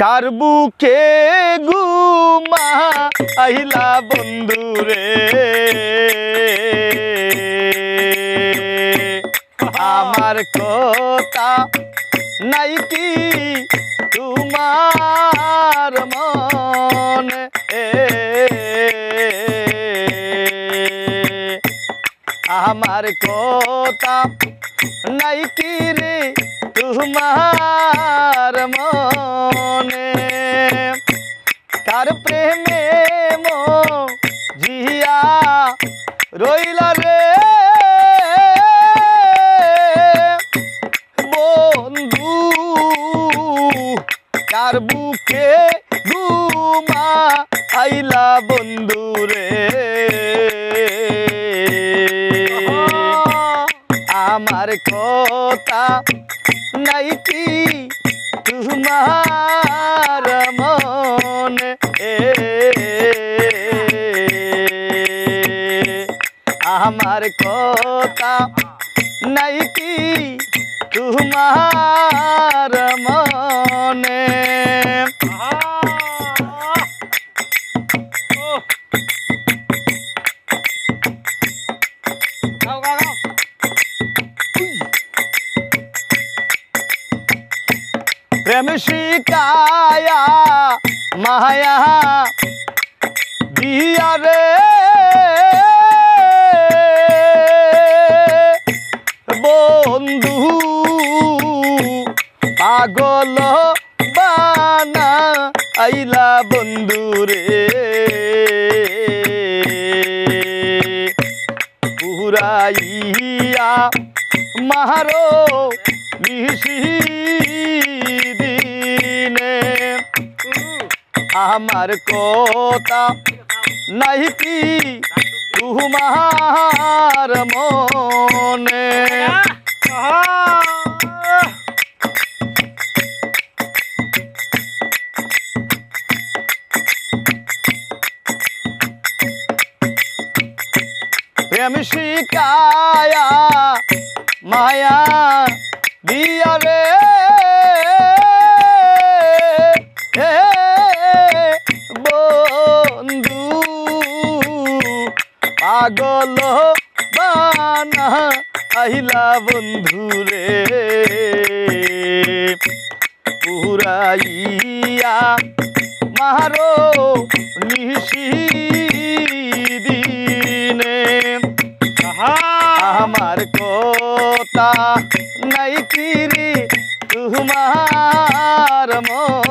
কার বুকে গুমা আহিলা বন্ধু রে? আমার কথা নাই কি তোমার মনে? আমার কথা নাই কি রে? তোমার মনে। কার প্রেমে মো জিয়া রইলা রে? বন্ধু কার বুকে ঘুমা আইলা বন্ধু রে? আমার কথা নাই কি তোমার মনে আমার কথা নাইতি তোমার প্রেম শিকায়া মায়া দিয়া রে। বন্ধু পাগল বানা আইলা বন্ধু রে। পুরাইয়া মারো নিশি। দিনে আমার কথা নাই কি? তোমার মনে। প্রেম শিকায়া মায়া দিয়া রে। পাগল বানা আহিলা বন্ধু রে পুরাইয়া মারো নিশি দিনে। আমার কথা নাই কিরি তোমার মনে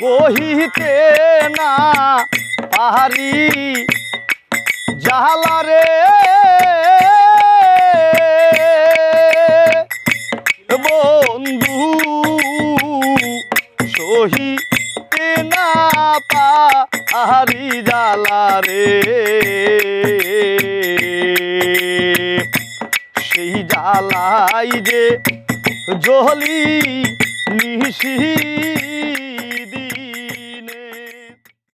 কহিতে না পাহাড়ি জাহালা রে। বন্ধু, সহিতে না পাহাড়ি জালা রে। সেই জালাই যে জহলি নিশি